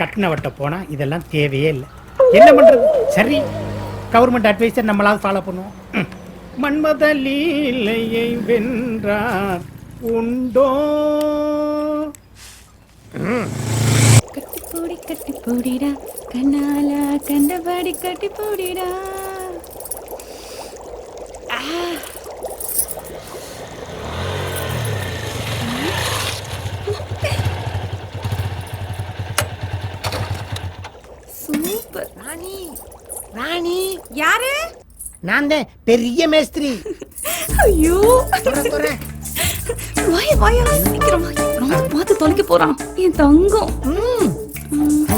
கட்டினவட்ட போனால் இதெல்லாம் தேவையே இல்லை. என்ன பண்ணுறது சரி கவர்மெண்ட் அட்வைஸை நம்மளால ஃபாலோ பண்ணுவோம். மன்மத லீலையை வென்றார். உண்டோ? கட்டிப்பூடி கட்டிப்பூடிடா. கட்டி போடிடா கண்ணால கண்டபடி கட்டி போடிடா சூப்பர் ராணி. ராணி. யாரு? நான் தான் பெரிய மேஸ்திரி. ஐயோ. வாய வாயா சீக்கிரம். ரொம்ப பார்த்து தொலைக்க போறான். என் தங்கம்.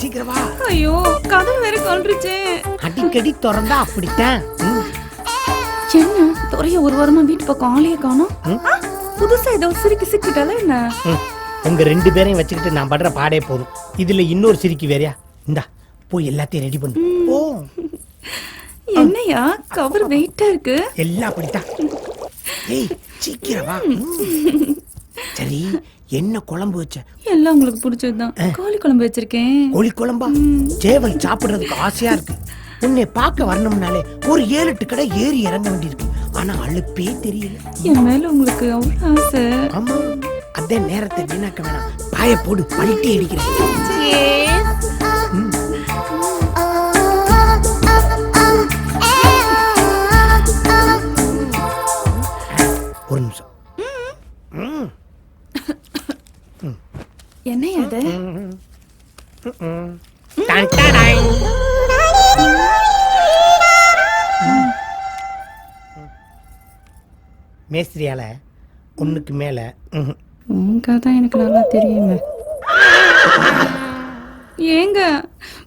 சீக்கிரம் வா. ஐயோ கதவு வேற கண்டுருச்சே அடிக்கடி திறந்தா அப்படித்தான். என்ன துறைய ஒரு வாரமா வீட்டு பக்கம் ஆளையே காணோம். புதுசா ஏதோ சிரிக்கி சிக்கிட்டால என்ன. உங்க ரெண்டு பேரையும் வச்சுக்கிட்டு நான் படுற பாடே போதும். இதுல இன்னொரு சிரிக்கு வேறையா? இந்தா. போய் எல்லாத்தையும் ரெடி பண்ணு. ஓ என்னையா? கவர் வெயிட்டா இருக்கு? எல்லாம் அப்படித்தான். ஏய் சீக்கிரம். சரி என்ன குழம்பு வச்ச? எல்லாம் உங்களுக்கு பிடிச்சதுதான். கோழி குழம்பு வச்சிருக்கேன். கோழி குழம்பா? சேவல் சாப்பிடுறதுக்கு ஆசையா இருக்கு. உன்னை பார்க்க வரணும்னாலே ஒரு ஏழு எட்டு கடை ஏறி இறங்க வேண்டியிருக்கு. ஆனா அழுப்பே தெரியல. என் மேல உங்களுக்கு அவ்வளவு ஆசை. ஆமா. அதே நேரத்தை வீணாக்க வேணாம். பாய போடு. பல்ட்டி அடிக்கிறேன். மேஸ்திரியால ஒண்ணுக்கு மேல. உங்க தான் எனக்கு நல்லா தெரியுமே. ஏங்க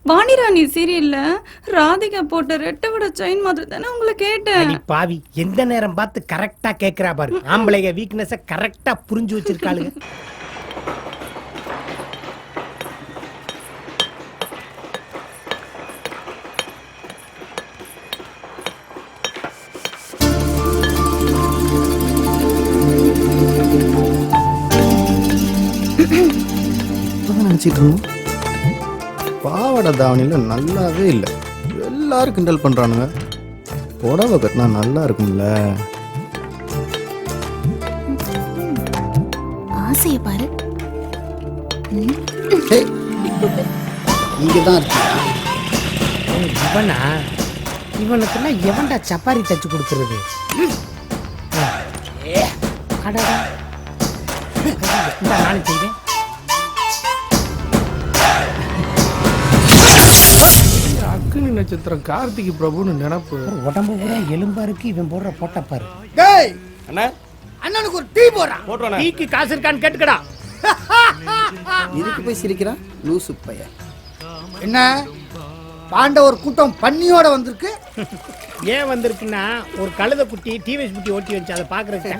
வாணிராணி சீரியல்ல ராதிகா போட்ட ரெட்டை விட செயின் மாதிரி தானே உங்களை கேட்டேன். அடி பாவி எந்த நேரம் பார்த்து கரெக்டா கேக்குறா பாரு. ஆம்பளைங்க வீக்னஸ கரெக்டா புரிஞ்சு வச்சிருக்காளுங்க. நினச்சிட்டு இருந்தோம் பாவாடை தாவணியில் நல்லாவே இல்லை. எல்லாரும் கிண்டல் பண்ணுறானுங்க புடவை கட்டினா நல்லா இருக்கும்ல. ஆசைய பாரு. இங்கே தான் இருக்கு? ஓ, இவனா? இவனுக்கெல்லாம் எவன்டா சப்பாரி தச்சு கொடுக்கறது? அடடா. இந்தா, நானும் செய்வேன். நட்சத்திரம் கார்த்திகை பிரபுன்னு நினப்பு. ஒரு உடம்பு கூட எலும்பா இருக்கு இவன் போடுற போட்ட பாரு. டேய்! அண்ணா. அண்ணனுக்கு ஒரு டீ போடுறான் போட்டோண்ணே டீக்கு காசு இருக்கான்னு கேட்டுக்கடா. இதுக்கு போய் சிரிக்கிறான்? லூசு பையன் என்ன? பாண்டவர் கூட்டம் பன்னியோட வந்திருக்கு. ஏன் வந்திருக்குன்னா ஒரு கழுத குட்டி டிவிஎஸ் குட்டி ஓட்டி வச்சு அதை பாக்குறதுக்கு.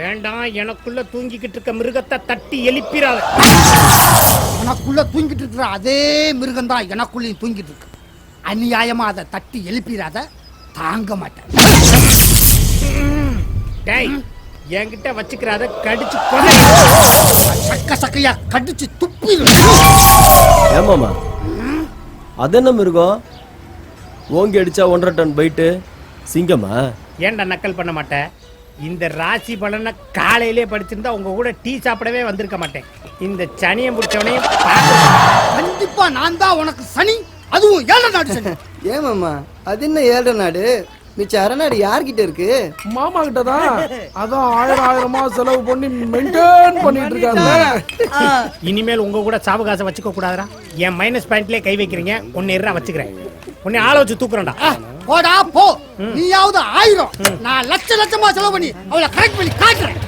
வேண்டாம் எனக்குள்ள தூங்கிக்கிட்டு இருக்க மிருகத்தை தட்டி எழுப்பிடாத உனக்குள்ள தூங்கிட்டு இருக்கிற அதே மிருகம் தான் எனக்குள்ளேயும் தூங்கிட்டு இருக்கு. அநியாயமா அதை தட்டி எழுப்பிடாத தாங்க மாட்டேன். டேய் என்கிட்ட வச்சுக்கிறாத கடிச்சு கொலை சக்க சக்கையா கடிச்சு துப்பி. ஏமாமா அது என்ன மிருகம்? ஓங்கி அடிச்சா ஒன்றரை டன் பைட்டு சிங்கமா? ஏன்டா நக்கல் பண்ண மாட்டேன் இந்த ராசி பலனை காலையிலே படிச்சிருந்தா உங்க கூட டீ சாப்பிடவே வந்திருக்க மாட்டேன். இந்த சனியை முடிச்சவனையும் கண்டிப்பா நான் தான் உனக்கு சனி அதுவும் ஏழை நாடு சனி. ஏமாம்மா அது என்ன ஏழை நாடு? மிச்ச அரைநாடு யார்கிட்ட இருக்கு? மாமா கிட்ட தான். அதான் ஆயிரம் ஆயிரமா செலவு பண்ணி மெயின்டைன் பண்ணிட்டு இருக்காங்க. இனிமேல் உங்க கூட சாவகாசம் வச்சுக்க கூடாதுடா. என் மைனஸ் பாயிண்ட்லயே கை வைக்கிறீங்க. உன்னை இருறா வச்சுக்கிறேன். உன்னை ஆள வச்சு தூக்குறேன்டா. போடா போ. நீயாவது ஆயிரம். நான் லட்ச லட்சமா செலவு பண்ணி அவளை கரெக்ட் பண்ணி காட்டுறேன்.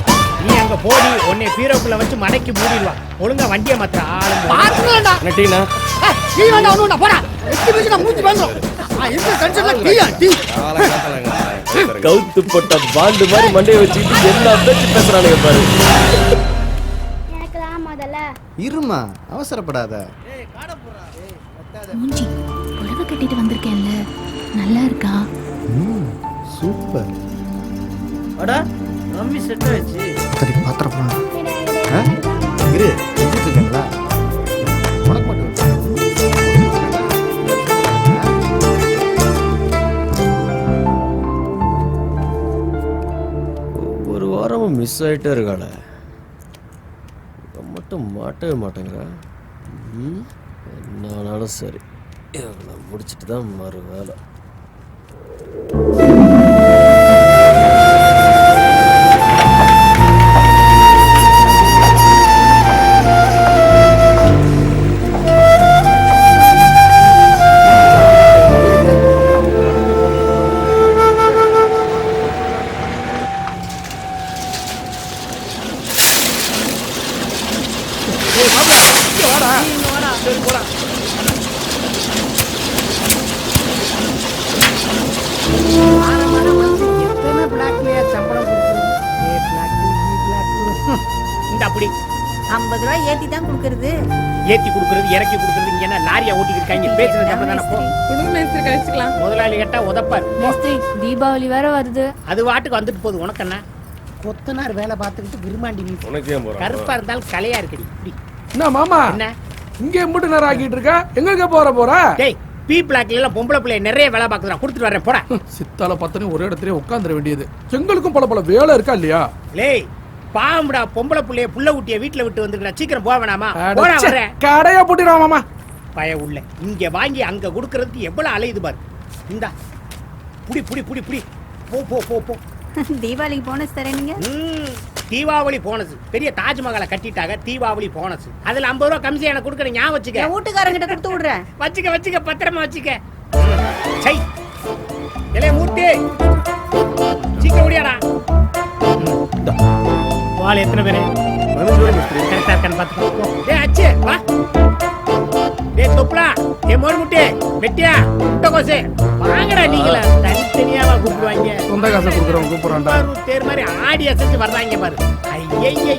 நீ அங்க போடி உன்னை பீரோக்குள்ள வச்சு மடக்கி மூடிடுவா. ஒழுங்கா வண்டியை மாத்திர ஆளு பாத்துக்கலாம்டா. என்ன டீனா ஏய், டீ வேண்டாம் ஒண்ணு போடா. எட்டு பேச்சு நான் மூஞ்சி வந்துடும் இந்த டென்ஷன்ல டீயா டீ. கவுத்து போட்ட பாண்டு மாதிரி மண்டையை வச்சுக்கிட்டு எல்லா பேச்சு பேசுறானுங்க பாரு. இருமா அவசரப்படாத. மூஞ்சி கட்டிட்டு வந்திருக்கேன்ல. நல்லா இருக்கா? ம் சூப்பர். அடா மம்மி செட் ஆயிடுச்சு. சரி பாத்திரமா? இரு செஞ்சுட்டு இருக்கீங்களா? வாரமும் மிஸ் ஆகிட்டே இருக்காளே. மட்டும் மாட்டவே மாட்டேங்கிறா. ம் என்னாலும் சரி. முடிச்சிட்டு தான் மறு வேலை. இருக்காங்க பேசுறது சம்பளம் தானே போ குடும்ப மேஸ்திரி கழிச்சுக்கலாம். முதலாளி கேட்டா உதப்பார். மேஸ்திரி தீபாவளி வேற வருது. அது வாட்டுக்கு வந்துட்டு போகுது. உனக்கு என்ன? கொத்தனார் வேலை பார்த்துக்கிட்டு விரும்பாண்டி நீ உனக்கு ஏன் போறான் கருப்பா இருந்தாலும் கலையா இருக்குடி. இப்படி. என்ன மாமா? என்ன? இங்க எம்பிட்டு நேரம் ஆக்கிட்டு இருக்க? எங்க போற போற? டேய் பி பிளாக்ல எல்லாம் பொம்பளை பிள்ளை நிறைய வேலை பார்க்குறா கொடுத்துட்டு வரேன் போடா. சித்தால பத்தனி ஒரே இடத்துல உட்காந்துட வேண்டியது. எங்களுக்கும் பல பல வேலை இருக்கா இல்லையா? லேய் பாம்புடா பொம்பளை புள்ளைய புள்ள குட்டிய வீட்டுல விட்டு வந்துருக்கா சீக்கிரம் போக வேணாமா? போடா வரேன் கடையா போட்டிடுவா மாமா. பய உள்ள. இங்க வாங்கி அங்க கொடுக்கறதுக்கு எவ்வளவு அலையுது பாரு. இந்தா. புடி புடி புடி புடி. போ போ போ போ. தீபாவளிக்கு போனஸ் தரேனுங்க ம், தீபாவளி போனஸ் பெரிய தாஜ்மஹாலை கட்டிட்டாங்க. தீபாவளி போனஸ் அதுல ஐம்பது ரூபா கமிஷன் எனக்கு கொடுக்கணும். ஞாபகம் வச்சுக்க. என் வீட்டுக்காரங்கிட்ட கொடுத்து விடுறேன் வச்சுக்க வச்சுக்க. பத்திரமா வச்சுக்க. சை. இளைய மூர்த்தி. சீக்கிரம் முடியாடா வாள் எத்தனை பேரு? கரெக்டா இருக்கான்னு பாத்துக்கோ டேய் அச்சு வா. டேய் தொப்புலா டேய் மோர் முட்டே வெட்டியா முட்டைக்கோசு வாங்கடா நீங்களா. தனித்தனியாவா கூப்பிடுவாங்க. சொந்த காசை கொடுக்குறவங்க கூப்பிடுறான்டா. தேர் மாதிரி ஆடி அசைச்சு வர்றாங்க பாரு. ஐயையையை.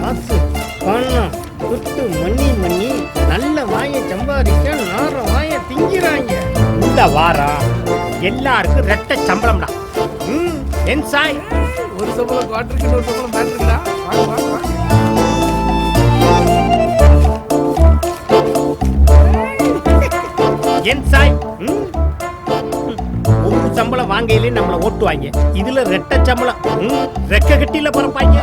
காசு பணம் குத்து மண்ணி மண்ணி. நல்ல வாயை சம்பாதிக்க நார வாயை திங்கிறாங்க. இந்த வாரம் எல்லாருக்கும் ரெட்ட சம்பளம்டா. ம் என் சாய். ஒரு சம்பளம் குவாட்டருக்கு ஒரு சம்பளம் பேட்டரிடா என் சாய். ஒரு சம்பளம் வாங்கையிலே நம்மள ஓட்டுவாங்க இதுல ரெட்ட சம்பளம். ரெக்க கட்டியில பறப்பாங்க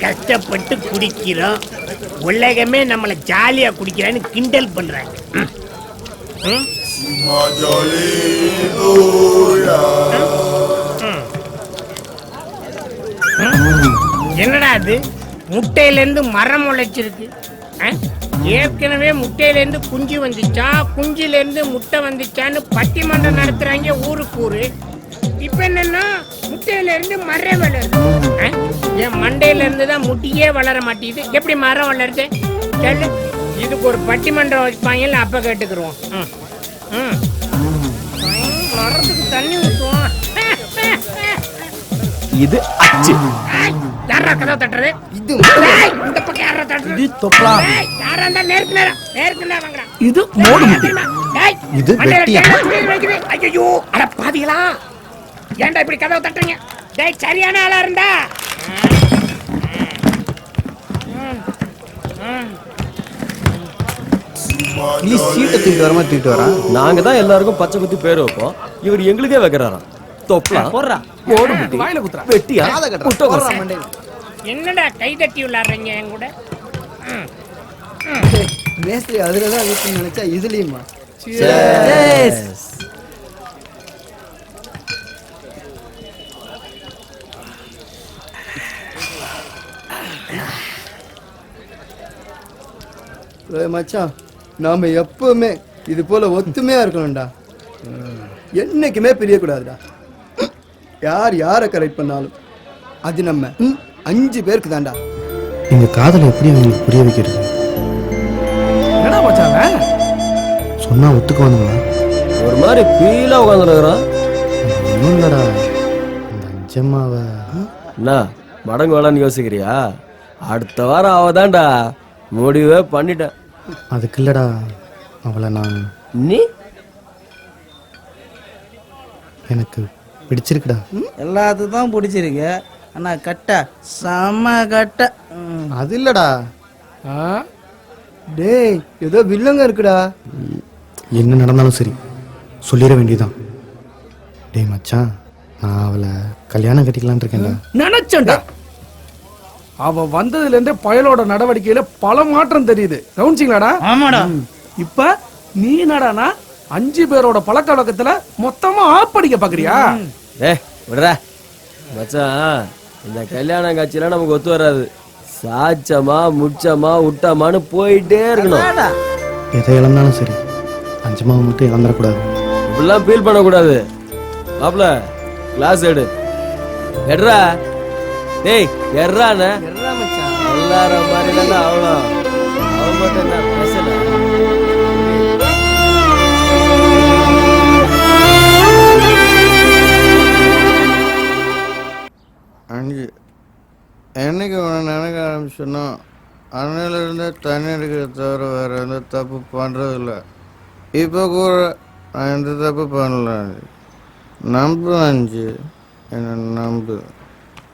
கஷ்டப்பட்டு குடிக்கிறோம். உலகமே நம்மள ஜாலியா குடிக்கிறான்னு கிண்டல் பண்றாங்க. ம். என்னடா அது? முட்டையிலேருந்து மரம் முளைச்சிருக்கு. ஆ? ஏற்கனவே முட்டையிலேருந்து குஞ்சு வந்துச்சா? குஞ்சிலேருந்து முட்டை வந்துச்சான்னு பட்டிமன்றம் நடத்துகிறாங்க ஊருக்கு ஊரு. இப்போ என்னன்னா முட்டையிலேருந்து மரம் வளருது. ஆ? என் மண்டையிலேருந்து தான் முட்டியே வளர மாட்டேங்குது. எப்படி மரம் வளருது? சொல்லு. இதுக்கு ஒரு பட்டிமன்றம் வைப்பாங்கல்ல அப்போ கேட்டுக்கிருவோம். ம். ம். மரத்துக்கு தண்ணி இது அச்சு. யாரா கதவை தட்டுறது? இது இந்த பக்கம் யாரா தட்டுறது? இது தொப்பலா. ஏய், யாரா இருந்தா நேருக்கு நேரா நேருக்கு நேரா வாங்கடா. இது மோடு முட்டி. இது வெட்டியா? அட ஏன்டா இப்படி கதவை தட்டுறீங்க? டேய் சரியான ஆளா இருந்தா. கிளி சீட்டை தூக்கிட்டு வர மாதிரி தூக்கிட்டு வரான். நாங்க தான் எல்லாருக்கும் பச்சை குத்தி பேர் வைப்போம். இவர் எங்களுக்கே வைக்கிறாராம். தொப்பலா? போடுறா. போடு முட்டி. வாயில குத்துறா. வெட்டியா? காதை கட்டுறா. முட்டை போடுறா கோசு. மண்டையில. என்னடா கை தட்டி விளையாடுறீங்க என் கூட? மேஸ்திரி அதுல தான் வீட்டுன்னு நினைச்சா இதுலயுமா மச்சான் நாம எப்பவுமே இது போல ஒத்துமையா இருக்கணும்டா. என்னைக்குமே பிரியக்கூடாதுடா. யார் யாரை கரெக்ட் பண்ணாலும் அது நம்ம அஞ்சு பேருக்கு தான்டா. இந்த காதலை எப்படி அவங்களுக்கு புரிய வைக்கிறது? என்னடா மச்சான்? சொன்னா ஒத்துக்குவானுங்களா? ஒரு மாதிரி ஃபீலா உட்காந்துருக்கிறான் ஒன்றும் இல்லடா. அந்த அஞ்சம்மாவை என்ன மடங்கு வேளான்னு யோசிக்கிறியா? அடுத்த வாரம் அவதான்டா முடிவே பண்ணிட்டேன். அதுக்கு இல்லடா. அவளை நான் நீ? எனக்கு பிடிச்சிருக்குடா. எல்லாத்துக்கும் தான் பிடிச்சிருக்கு. ஆனால் கட்டை. செம்ம கட்டை. அது இல்லடா. ஆ? டேய் ஏதோ வில்லங்க இருக்குடா. என்ன நடந்தாலும் சரி சொல்லிட வேண்டியதுதான். டேய் மச்சான் நான் அவளை கல்யாணம் கட்டிக்கலான்னு இருக்கேன்டா. நினைச்சேன்டா. அவ வந்ததுல இருந்தே பயலோட நடவடிக்கையில பல மாற்றம் தெரியுது. கவனிச்சிங்களாடா? ஆமாடா. இப்ப நீ என்னடானா அஞ்சு பேரோட பழக்க வழக்கத்துல மொத்தமா ஆப்படிக்க பாக்குறியா? ஏ விடுறா. மச்சான் இந்த கல்யாண காட்சியெல்லாம் நமக்கு ஒத்து வராது. சாச்சமா முச்சமா விட்டமான்னு போயிட்டே இருக்கணும். எதை இழந்தாலும் சரி அஞ்சமாவை மட்டும் இழந்துடக்கூடாது. இப்படிலாம் ஃபீல் பண்ணக்கூடாது. மாப்ள கிளாஸ் எடு. எட்ரா டேய் மச்சான். எல்லாரும் மாதிரி அவ்வளோ அவன் மட்டும் என்ன? என்னைக்கு உன்னை நினைக்க ஆரம்பிச்சனோ அன்னையிலிருந்தே தண்ணி அடிக்கிறத தவிர வேற எந்த தப்பு பண்ணுறதில்ல இப்போ கூட நான் எந்த தப்பு பண்ணல. நம்பு அஞ்சு. என்னை நம்பு?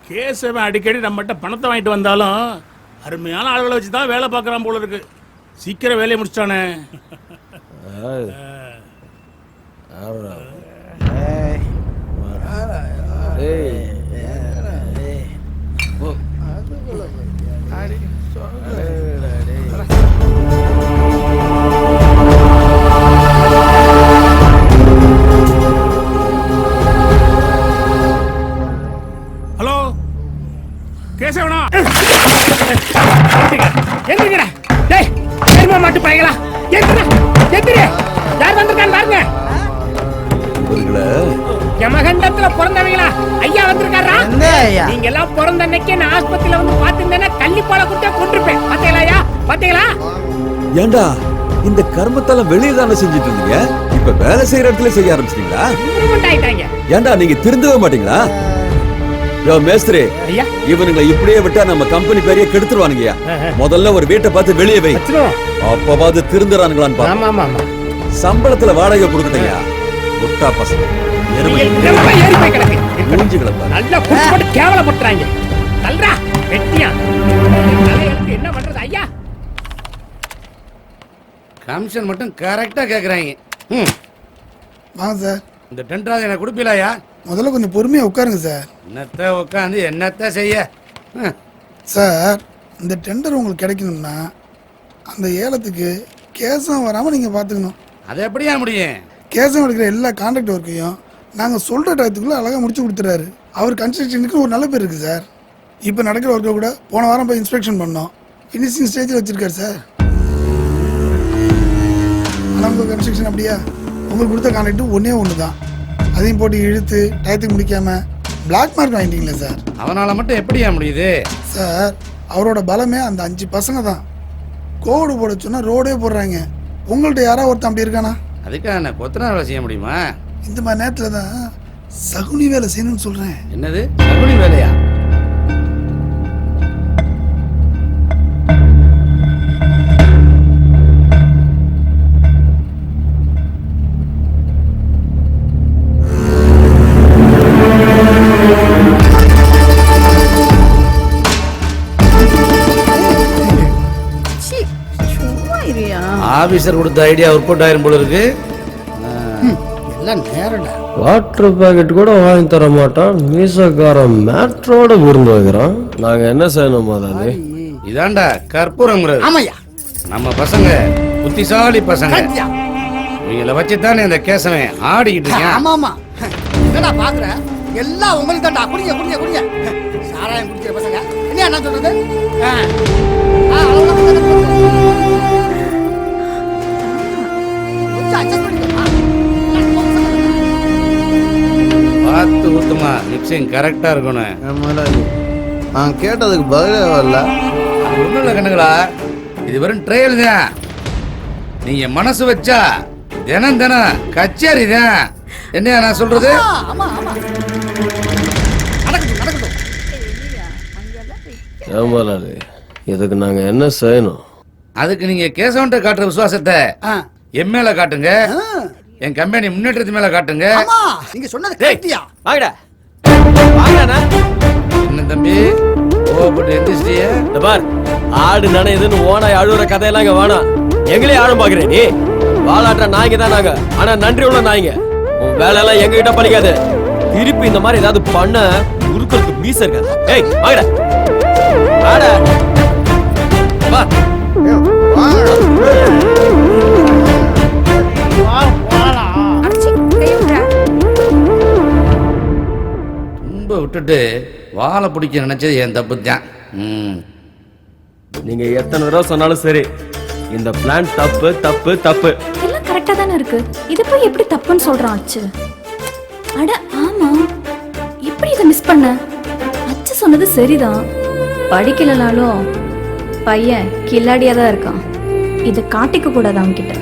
கேசவன் அடிக்கடி நம்மகிட்ட பணத்தை வாங்கிட்டு வந்தாலும் அருமையான ஆளுகளை வச்சு தான் வேலை பார்க்குறான் போல இருக்கு. சீக்கிரம் வேலையை முடிச்சிட்டானே. டேய் அன்னைக்கு நான் ஆஸ்பத்திரியில வந்து பாத்துருந்தேன்னா கள்ளிப்பால குட்டே கொண்டிருப்பேன் பாத்தீங்களா ஐயா பாத்தீங்களா ஏண்டா இந்த கர்மத்தெல்லாம் வெளியே தானே செஞ்சுட்டு இருந்தீங்க? இப்ப வேலை செய்யற இடத்துல செய்ய ஆரம்பிச்சிட்டீங்களா? ஆயிட்டாங்க ஏண்டா நீங்க திருந்தவே மாட்டீங்களா? யோ மேஸ்திரி ஐயா. இவனுங்களை இப்படியே விட்டா நம்ம கம்பெனி பெரிய கெடுத்துருவானுங்கய்யா முதல்ல ஒரு வீட்டை பார்த்து வெளியே வை. அப்பவாது திருந்துறானுங்களான்னு பாரு. சம்பளத்துல வாடகை கொடுக்குறீங்க முட்டா பசங்க. எருமை. கிடக்கு. மூஞ்சிகளை நல்லா தல்றா வெட்டியா. என்ன பண்றது ஐயா? கமிஷன் மட்டும் கரெக்டாக கேட்குறாங்க ம் வாங்க சார். இந்த டென்டாவது எனக்கு கொடுப்பீலாயா? முதல்ல கொஞ்சம் பொறுமையா உட்காருங்க சார். என்னத்த உட்காந்து என்னத்த செய்ய. சார் இந்த டெண்டர் உங்களுக்கு கிடைக்கணும்னா அந்த ஏலத்துக்கு கேசம் வராமல் நீங்கள் பார்த்துக்கணும் அது எப்படியா முடியும்? கேசம் எடுக்கிற எல்லா கான்ட்ராக்ட் ஒர்க்கையும் நாங்கள் சொல்கிற டயத்துக்குள்ளே அழகாக முடிச்சு கொடுத்துறாரு அவர் கன்ஸ்ட்ரக்ஷனுக்கு ஒரு நல்ல பேர் இருக்குது சார். இப்போ நடக்கிற ஒர்க்கை கூட போன வாரம் போய் இன்ஸ்பெக்ஷன் பண்ணோம். ஃபினிஷிங் ஸ்டேஜில் வச்சுருக்காரு சார் ஆனால் உங்கள் கன்ஸ்ட்ரக்ஷன் அப்படியா? உங்களுக்கு கொடுத்த கான்ட்ராக்ட் ஒன்றே ஒன்று தான் அதையும் போட்டு இழுத்து டயத்துக்கு முடிக்காம பிளாக் மார்க் வாங்கிட்டீங்களே சார் அவனால மட்டும் எப்படியா முடியுது? சார் அவரோட பலமே அந்த அஞ்சு பசங்க தான். கோடு போட சொன்னால் ரோடே போடுறாங்க. உங்கள்கிட்ட யாராவது ஒருத்தன் அப்படி இருக்கானா? அதுக்காக என்ன கொத்தனார் வேலை செய்ய முடியுமா? இந்த மாதிரி நேரத்தில் தான் சகுனி வேலை செய்யணும்னு சொல்கிறேன் என்னது? சகுனி வேலையா? ஆபீசர் கொடுத்த ஐடியா ஒர்க் அவுட் ஆயிரும் போல இருக்கு. எல்லாம் நேரம்டா வாட்டர் பாக்கெட் கூட வாங்கி தர மாட்டான். மீசக்காரன் மேட்ரோட விருந்து வைக்கிறான். நாங்க என்ன செய்யணும் முதலாளி? இதாண்டா கற்பூரங்கிறது ஆமாய்யா. நம்ம பசங்க புத்திசாலி பசங்க. இவங்கள வச்சு தானே இந்த கேசவன் ஆடிக்கிட்டு இருக்கேன். ஆமா ஆமா. என்னடா பாக்குற? எல்லாம் உங்களுக்கு தான்டா குடிங்க குடிங்க குடிங்க. சாராயம் குடிக்கிற பசங்க. என்ன என்ன சொல்றது? பார்த்து ஊத்துமா. மிக்சிங் கரெக்டா இருக்கணும். நான் கேட்டதுக்கு பதிலே வரல. அது ஒண்ணும் இல்லை கண்ணுங்களா இது வெறும் ட்ரையல் தான். நீங்க மனசு வச்சா தினம் தினம் கச்சேரி தான். என்ன நான் ஏன் முதலாளி இதுக்கு நாங்க என்ன செய்யணும்? அதுக்கு நீங்க கேசவன்ட்ட காட்டுற விசுவாசத்தை ஆ. என் மேல காட்டுங்க. என் கம்பெனி முன்னேற்றத்து மேல காட்டுங்க. ஆமா நீங்க சொன்னது கரெக்டியா? வாங்கடா. வாங்கடா. என்ன தம்பி கோவப்பட்டு எந்திரிச்சிட்டியே? இந்த பார் ஆடு நனையுதுன்னு ஓனாய் அழுகுற கதையெல்லாம் இங்க வேணாம் எங்களே ஆடும் பாக்குறேன் நீ. வாலாட்ட நாய்ங்க தான் நாங்க. ஆனா நன்றி உள்ள நாய்ங்க. உன் வேலையெல்லாம் எங்க கிட்ட படிக்காது திருப்பி இந்த மாதிரி ஏதாவது பண்ண உருக்கிறதுக்கு மீச இருக்காது ஏய் வாங்கடா. வாடா. வா விட்டுட்டு வாழை பிடிக்க நினைச்சது என் தப்பு தான் ம். நீங்க எத்தனை தடவை சொன்னாலும் சரி இந்த பிளான் தப்பு தப்பு தப்பு. எல்லாம் கரெக்டா தானே இருக்கு? இது போய் எப்படி தப்புன்னு சொல்றான் அச்சு? அட ஆமா. எப்படி இதை மிஸ் பண்ண? அச்சு சொன்னது சரிதான். படிக்கலனாலும் பையன் கில்லாடியா தான் இருக்கான். இதை காட்டிக்க கூடாது அவன்கிட்ட.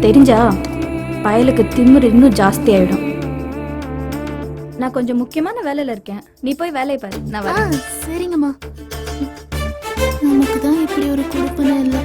தெரிஞ்சா பயலுக்கு திமிரு இன்னும் ஜாஸ்தி ஆயிடும். நான் கொஞ்சம் முக்கியமான வேலையில இருக்கேன். நீ போய் வேலையை பாரு. நான் ஆ, வரேன் சரிங்கம்மா. நமக்கு தான் இப்படி ஒரு குழுப்பனை இல்லை.